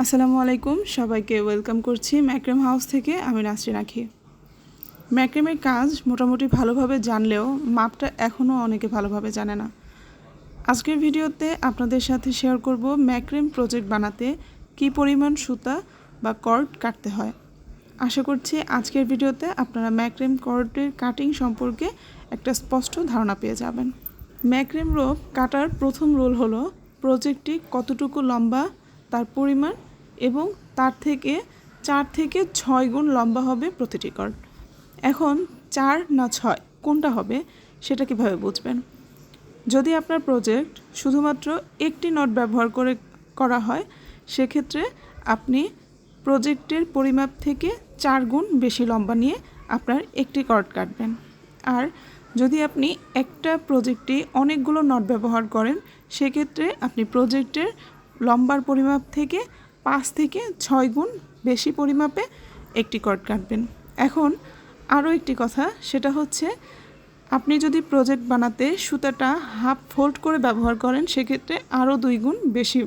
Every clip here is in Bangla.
আসসালামু আলাইকুম, সবাইকে ওয়েলকাম করছি ম্যাক্রেম হাউস থেকে, আমি নাসরিন আখি। ম্যাক্রেমের কাজ মোটামুটি ভালোভাবে জানলেও মাপটা এখনও অনেকে ভালোভাবে জানে না। আজকের ভিডিওতে আপনাদের সাথে শেয়ার করব ম্যাক্রেম প্রজেক্ট বানাতে কী পরিমাণ সুতা বা কর্ড কাটতে হয়। আশা করছি আজকের ভিডিওতে আপনারা ম্যাক্রেম কর্ডের কাটিং সম্পর্কে একটা স্পষ্ট ধারণা পেয়ে যাবেন। ম্যাক্রেম রোপ কাটার প্রথম রোল হলো প্রজেক্টটি কতটুকু লম্বা তার পরিমাণ এবং তার থেকে চার থেকে ছয় গুণ লম্বা হবে প্রতিটি কর্ড। এখন চার না ছয় কোনটা হবে সেটা কীভাবে বুঝবেন? যদি আপনার প্রজেক্ট শুধুমাত্র একটি নট ব্যবহার করে করা হয়, সেক্ষেত্রে আপনি প্রজেক্টের পরিমাপ থেকে চার গুণ বেশি লম্বা নিয়ে আপনার একটি কর্ড কাটবেন। আর যদি আপনি একটা প্রজেক্টে অনেকগুলো নট ব্যবহার করেন, সেক্ষেত্রে আপনি প্রজেক্টের লম্বার পরিমাপ থেকে পাঁচ থেকে ছয় গুণ বেশি পরিমাপে একটি কর্ড কাটবেন। এখন আরও একটি কথা, সেটা হচ্ছে আপনি যদি প্রজেক্ট বানাতে সুতাটা হাফ ফোল্ড করে ব্যবহার করেন, সেক্ষেত্রে আরও দুই গুণ বেশি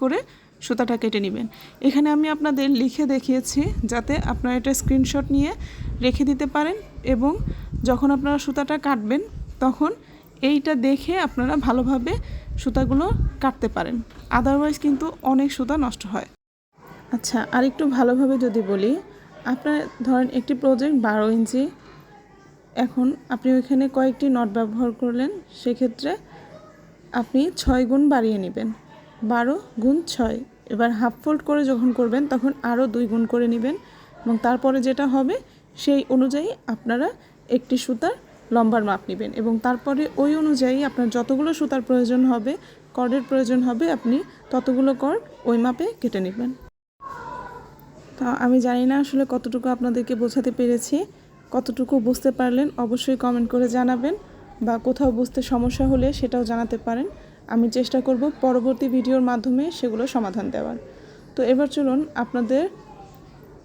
করে সুতাটা কেটে নেবেন। এখানে আমি আপনাদের লিখে দেখিয়েছি যাতে আপনারা এটা স্ক্রিনশট নিয়ে রেখে দিতে পারেন এবং যখন আপনারা সুতাটা কাটবেন, তখন এইটা দেখে আপনারা ভালোভাবে সুতাগুলো কাটতে পারেন। আদারওয়াইজ কিন্তু অনেক সুতা নষ্ট হয়। আচ্ছা আর একটু ভালোভাবে যদি বলি, আপনার ধরেন একটি প্রজেক্ট বারো ইঞ্চি, এখন আপনি ওইখানে কয়েকটি নট ব্যবহার করলেন, সেক্ষেত্রে আপনি ছয় গুণ বাড়িয়ে নেবেন। বারো গুণ ছয়, এবার হাফ ফোল্ড করে যখন করবেন, তখন আরও দুই গুণ করে নেবেন এবং তারপরে যেটা হবে, সেই অনুযায়ী আপনারা একটি সুতার লম্বার মাপ নেবেন এবং তারপরে ওই অনুযায়ী আপনার যতগুলো সুতার প্রয়োজন হবে, কর্ডের প্রয়োজন হবে, আপনি ততগুলো কর্ড ওই মাপে কেটে নেবেন। তা আমি জানি না আসলে কতটুকু আপনাদেরকে বোঝাতে পেরেছি। কতটুকু বুঝতে পারলেন অবশ্যই কমেন্ট করে জানাবেন বা কোথাও বুঝতে সমস্যা হলে সেটাও জানাতে পারেন। আমি চেষ্টা করব পরবর্তী ভিডিওর মাধ্যমে সেগুলো সমাধান দেওয়ার। তো এবার চলুন আপনাদের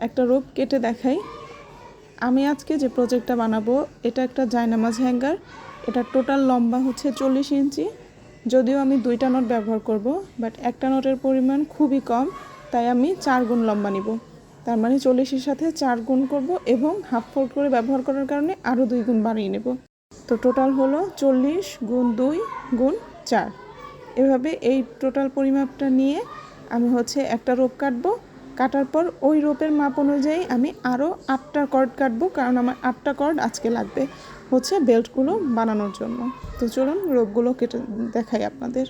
একটা রোপ কেটে দেখাই। আমি আজকে যে প্রজেক্টটা বানাবো, এটা একটা জায়নামাজ হ্যাঙ্গার এটা টোটাল লম্বা হচ্ছে চল্লিশ ইঞ্চি। যদিও আমি দুইটা নট ব্যবহার করব বাট একটা নটের পরিমাণ খুবই কম, তাই আমি চার গুণ লম্বা নিব। তার মানে চল্লিশের সাথে চার গুণ করব এবং হাফ ফোল্ড করে ব্যবহার করার কারণে আরও দুই গুণ বাড়িয়ে নেব। তো টোটাল হলো চল্লিশ গুণ দুই গুণ চার। এভাবে এই টোটাল পরিমাপটা নিয়ে আমি হচ্ছে একটা রোপ কাটবো কাটার পর ওই রোপের মাপ অনুযায়ী আমি আরও আটটা কর্ড কাটবো, কারণ আমার আটটা কর্ড আজকে লাগবে হচ্ছে বেল্টগুলো বানানোর জন্য। তো চলুন রোপগুলো কেটে দেখাই আপনাদের।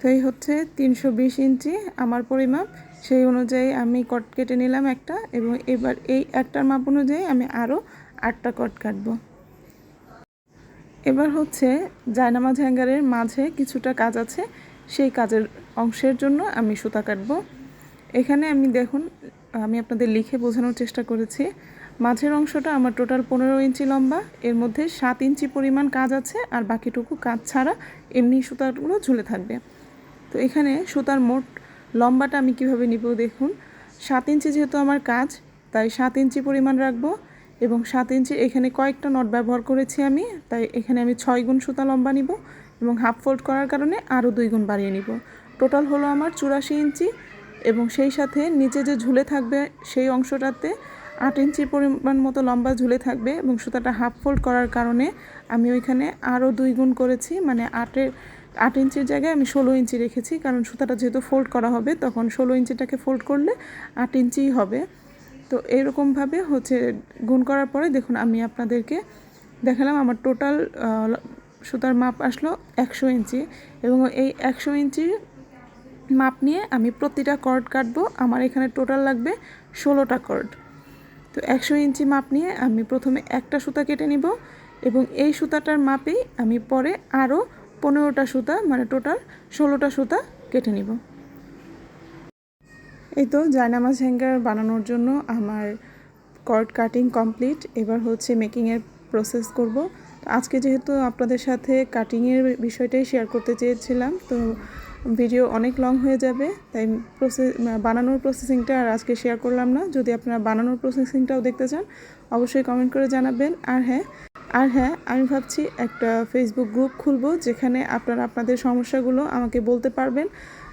তো এই হচ্ছে তিনশো বিশ ইঞ্চি আমার পরিমাপ। সেই অনুযায়ী আমি কট কেটে নিলাম একটা এবং এবার এই একটার মাপ অনুযায়ী আমি আরও আটটা কট কাটবো। এবার হচ্ছে জায়নামাজ হ্যাঙ্গারের মাঝে কিছুটা কাজ আছে, সেই কাজের অংশের জন্য আমি সুতা কাটবো। এখানে আমি দেখুন, আমি আপনাদের লিখে বোঝানোর চেষ্টা করেছি। মাঝের অংশটা আমার টোটাল পনেরো ইঞ্চি লম্বা, এর মধ্যে সাত ইঞ্চি পরিমাণ কাজ আছে আর বাকিটুকু কাজ ছাড়া এমনি সুতাগুলো ঝুলে থাকবে। তো এখানে সুতার মোট লম্বাটা আমি কীভাবে নিব দেখুন। সাত ইঞ্চি যেহেতু আমার কাজ, তাই সাত ইঞ্চি পরিমাণ রাখব এবং সাত ইঞ্চি এখানে কয়েকটা নট ব্যবহার করেছি আমি, তাই এখানে আমি ছয় গুণ সুতা লম্বা নিব এবং হাফ ফোল্ড করার কারণে আরও দুই গুণ বাড়িয়ে নিব। টোটাল হলো আমার চুরাশি ইঞ্চি এবং সেই সাথে নিচে যে ঝুলে থাকবে সেই অংশটাতে আট ইঞ্চি পরিমাণ মতো লম্বা ঝুলে থাকবে এবং সুতাটা হাফ ফোল্ড করার কারণে আমি ওইখানে আরও দুই গুণ করেছি মানে আটের আট ইঞ্চির জায়গায় আমি ষোলো ইঞ্চি রেখেছি, কারণ সুতাটা যেহেতু ফোল্ড করা হবে, তখন ষোলো ইঞ্চিটাকে ফোল্ড করলে আট ইঞ্চিই হবে। তো এরকমভাবে হচ্ছে গুণ করার পরে দেখুন, আমি আপনাদেরকে দেখালাম, আমার টোটাল সুতার মাপ আসলো একশো ইঞ্চি এবং এই একশো ইঞ্চির মাপ নিয়ে আমি প্রতিটা কর্ড কাটবো। আমার এখানে টোটাল লাগবে ষোলোটা কর্ড তো একশো ইঞ্চি মাপ নিয়ে আমি প্রথমে একটা সুতা কেটে নিব এবং এই সুতাটার মাপেই আমি পরে আরও পনেরোটা সুতা মানে টোটাল ষোলোটা সুতা কেটে নিব। এই তো জায়নামাজ হ্যাঙ্গার বানানোর জন্য আমার কর্ড কাটিং কমপ্লিট এবার হচ্ছে মেকিংয়ের প্রসেস করব। আজকে যেহেতু আপনাদের সাথে কাটিংয়ের বিষয়টাই শেয়ার করতে চেয়েছিলাম, তো ভিডিও অনেক লং হয়ে যাবে, তাই প্রসেস বানানোর প্রসেসিংটা আর আজকে শেয়ার করলাম না। যদি আপনারা বানানোর প্রসেসিংটাও দেখতে চান, অবশ্যই কমেন্ট করে জানাবেন। আর হ্যাঁ আর হ্যাঁ আমি ভাবছি একটা ফেসবুক গ্রুপ খুলবো যেখানে আপনারা আপনাদের সমস্যাগুলো আমাকে বলতে পারবেন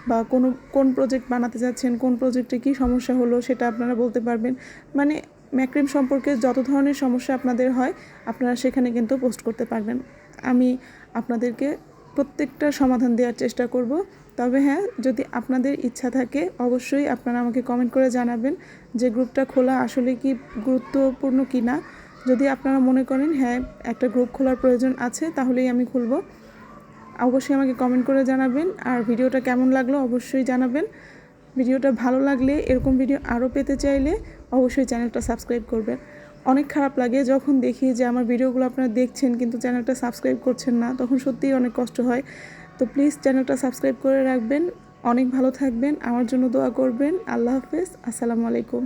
বা কোনো, কোন প্রজেক্ট বানাতে যাচ্ছেন, কোন প্রজেক্টে কী সমস্যা হলো সেটা আপনারা বলতে পারবেন। মানে ম্যাক্রিম সম্পর্কে যত ধরনের সমস্যা আপনাদের হয়, আপনারা সেখানে কিন্তু পোস্ট করতে পারবেন। আমি আপনাদেরকে প্রত্যেকটা সমাধান দেওয়ার চেষ্টা করব। তবে হ্যাঁ যদি আপনাদের ইচ্ছা থাকে, অবশ্যই আপনারা আমাকে কমেন্ট করে জানাবেন যে গ্রুপটা খোলা আসলে কি গুরুত্বপূর্ণ কি না যদি আপনারা মনে করেন হ্যাঁ একটা গ্রুপ খোলার প্রয়োজন আছে, তাহলেই আমি খুলব। অবশ্যই আমাকে কমেন্ট করে জানাবেন। আর ভিডিওটা কেমন লাগল অবশ্যই জানাবেন। ভিডিওটা ভালো লাগলে, এরকম ভিডিও আরও পেতে চাইলে অবশ্যই চ্যানেলটা সাবস্ক্রাইব করবেন। অনেক খারাপ লাগে যখন দেখি যে আমার ভিডিওগুলো আপনারা দেখছেন, কিন্তু চ্যানেলটা সাবস্ক্রাইব করছেন না, তখন সত্যিই অনেক কষ্ট হয়। তো প্লিজ চ্যানেলটা সাবস্ক্রাইব করে রাখবেন। অনেক ভালো থাকবেন। আমার জন্য দোয়া করবেন। আল্লাহ হাফেজ। আসসালামু আলাইকুম।